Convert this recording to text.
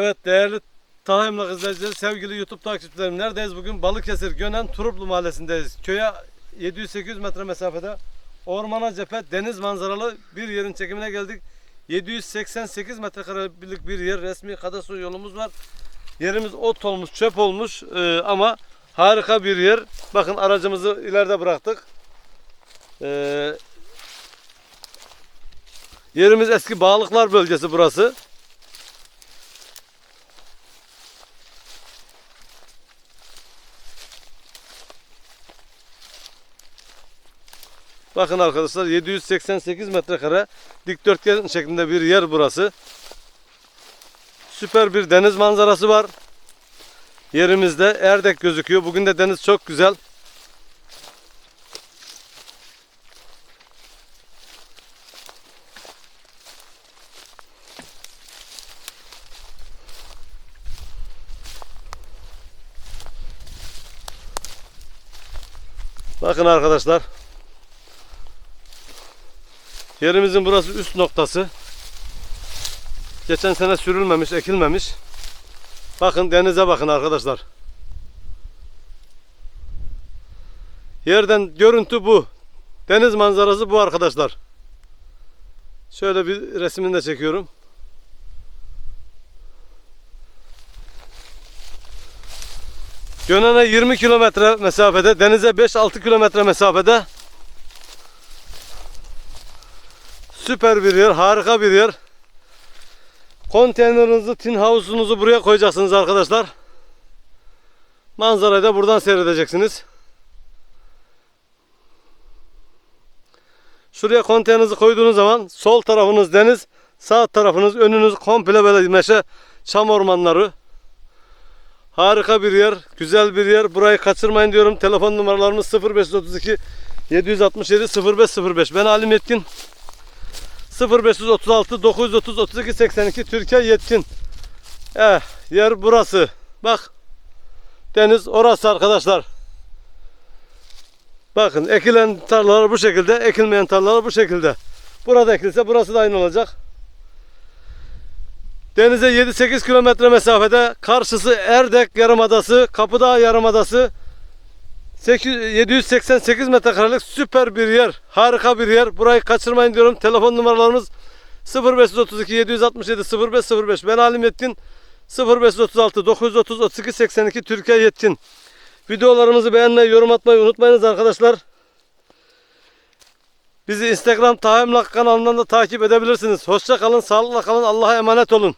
Evet değerli Taha Emlak izleyicileri, sevgili YouTube takipçilerim. Neredeyiz bugün? Balıkesir Gönen Turuplu mahallesindeyiz. Köye 700-800 metre mesafede ormana cephe deniz manzaralı bir yerin çekimine geldik. 788 metrekarelik bir yer resmi kadastro yolumuz var. Yerimiz ot olmuş, çöp olmuş ee, ama harika bir yer. Bakın aracımızı ileride bıraktık. Ee, yerimiz eski Bağlıklar bölgesi burası. Bakın arkadaşlar 788 metrekare dikdörtgen şeklinde bir yer burası. Süper bir deniz manzarası var. Yerimizde Erdek gözüküyor. Bugün de deniz çok güzel. Bakın arkadaşlar. Yerimizin burası üst noktası. Geçen sene sürülmemiş, ekilmemiş. Bakın denize bakın arkadaşlar. Yerden görüntü bu. Deniz manzarası bu arkadaşlar. Şöyle bir resmini de çekiyorum. Gönen'e 20 kilometre mesafede, denize 5-6 kilometre mesafede. Süper bir yer, harika bir yer. Konteynerinizi, tin havuzunuzu buraya koyacaksınız arkadaşlar. Manzarayı da buradan seyredeceksiniz. Şuraya konteynerinizi koyduğunuz zaman sol tarafınız deniz, sağ tarafınız, önünüz komple böyle meşe, çam ormanları. Harika bir yer, güzel bir yer. Burayı kaçırmayın diyorum. Telefon numaralarımız 0532 767 0505. Ben Alim Yetkin. 0536 930 32 82 Türkiye Yetkin. Eh, yer burası. Bak. Deniz orası arkadaşlar. Bakın ekilen tarlalar bu şekilde, ekilmeyen tarlalar bu şekilde. Burada ekilse burası da aynı olacak. Denize 7-8 kilometre mesafede karşısı Erdek Yarımadası, Kapıdağ Yarımadası. 8, 788 metrekarelik süper bir yer. Harika bir yer. Burayı kaçırmayın diyorum. Telefon numaralarımız 0532 767 0505. Ben Halim Yetkin. 0536 930 32 82 Türkiye Yetkin. Videolarımızı beğenmeyi, yorum atmayı unutmayınız arkadaşlar. Bizi Instagram Taha Emlak kanalından da takip edebilirsiniz. Hoşça kalın, sağlıkla kalın, Allah'a emanet olun.